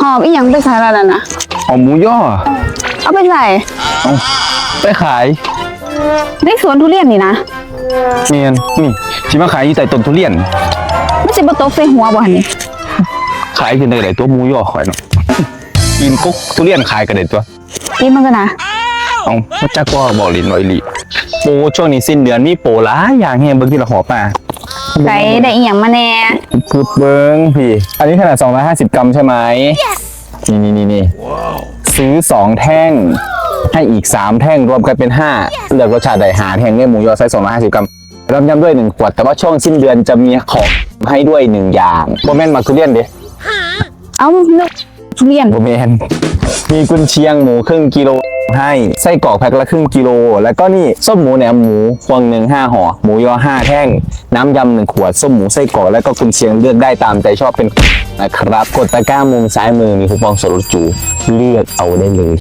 หอบอีหยังไปใส่แล้วนั่นนะเอาหมูย่อเอาไปใส่เอาไปขายในสวนทุเรียนนี่นะเมียนนี่สิมาขายอยู่ใต้ต้นทุเรียนไม่ใช่บ่ตกใส่หัวบ่หันนี่ขายขึ้นได้ไหนตัวหมูย่อข่อยเนาะกินกุ๊กทุเรียนขายกันได้ตัวกินมันก็นะเอาพระเจ้าก็บอกลินไว้ลิโปรช่วงนี้สิ้นเดือนมีโปรหลายอย่างแฮงเบิ่งที่ละหอป่าใส่ได้อีหยังมาแน่ คือเบิ้งพี่ อันนี้ขนาด 250 กรัมใช่ไหมนี่นี่นี่นี่ซื้อ 2 แท่ง ให้อีก 3 แท่งรวมกันเป็น 5 เลือกรสชาติใดหาแท่งเนี่ยหมูยอไซส์250 กรัมรับย้ำด้วย 1 ขวด แต่ว่าช่วงสิ้นเดือนจะมีของให้ด้วย 1 อย่างโบแมนมาคุเรียนเด้เอ้านึกทุเรียนโบแมนมีกุนเชียงหมูครึ่งกิโล ให้ไส้กรอกแพ็คละครึ่งกิโล แล้วก็นี่ส้มหมูแหนมหมูพวงหนึ่งห้าห่อหมูยอห้าแท่ง น้ำยำหนึ่งขวดส้มหมูไส้กรอกแล้วก็กุนเชียงเลือกได้ตามใจชอบเป็นนะครับกดตะกร้ามุมซ้ายมือมีคูปองส่วนลดจูเลือกเอาได้เลย